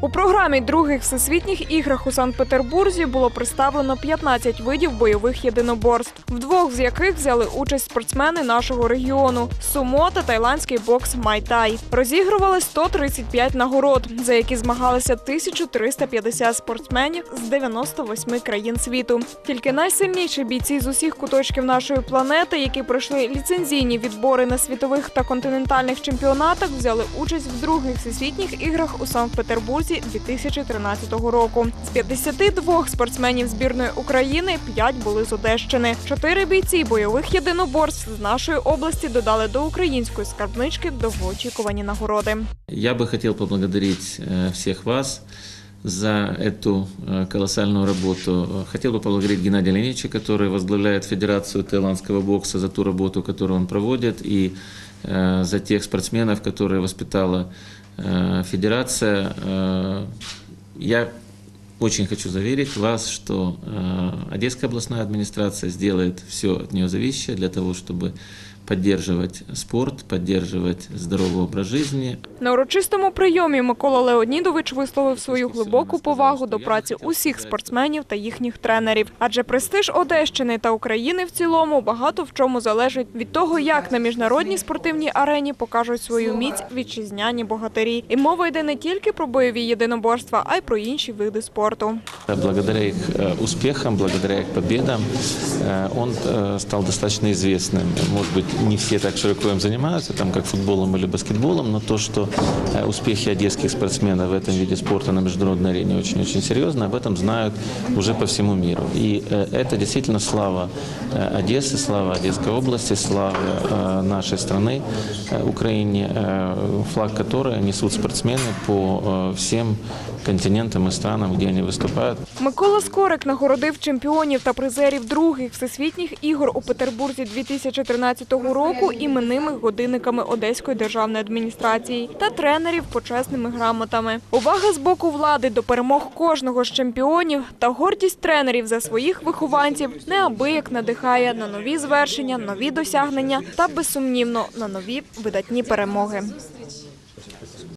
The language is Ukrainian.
У програмі других всесвітніх іграх у Санкт-Петербурзі було представлено 15 видів бойових єдиноборств, в двох з яких взяли участь спортсмени нашого регіону сумо та тайландський бокс майтай. Розігрували 135 нагород, за які змагалися 1350 спортсменів з 98 країн світу. Тільки найсильніші бійці з усіх куточків нашої планети, які пройшли ліцензійні відбори на світових та континентальних чемпіонатах, взяли участь в других всесвітніх іграх у Санкт-Петербурзі 2013 року. З 52 спортсменів збірної України 5 були з Одещини. Чотири бійці бойових єдиноборств з нашої області додали до української скарбнички довгоочікувані нагороди. Я бы хотел поблагодарить э, всех вас за эту э, колоссальную работу. Э, Хотел бы поблагодарить Геннадия Леонидовича, который возглавляет Федерацию таиландского бокса за ту работу, которую он проводит, и э, за тех спортсменов, которые воспитала э, Федерация. Э, Я очень хочу заверить вас, что э, Одесская областная администрация сделает все от нее зависящее для того, чтобы поддерживать спорт, поддерживать здоровый образ жизни, На урочистому прийомі Микола Леонідович висловив свою глибоку повагу до праці усіх спортсменів та їхніх тренерів. Адже престиж Одещини та України в цілому багато в чому залежить від того, як на міжнародній спортивній арені покажуть свою міць вітчизняні богатирі. І мова йде не тільки про бойові єдиноборства, а й про інші види спорту. Благодаря их э, успехам, благодаря их победам, э, он э, стал достаточно известным. Может быть, не все так широко им занимаются, там, как футболом или баскетболом, но то, что э, успехи одесских спортсменов в этом виде спорта на международной арене очень-очень серьезно, об этом знают уже по всему миру. И э, это действительно слава э, Одессы, слава Одесской области, слава э, нашей страны, э, Украине, э, флаг которой несут спортсмены по э, всем континентам и странам, где они выступают. Микола Скорик нагородив чемпіонів та призерів других всесвітніх ігор у Петербурзі 2013 року іменними годинниками Одеської державної адміністрації та тренерів почесними грамотами. Увага з боку влади до перемог кожного з чемпіонів та гордість тренерів за своїх вихованців неабияк надихає на нові звершення, нові досягнення та безсумнівно на нові видатні перемоги.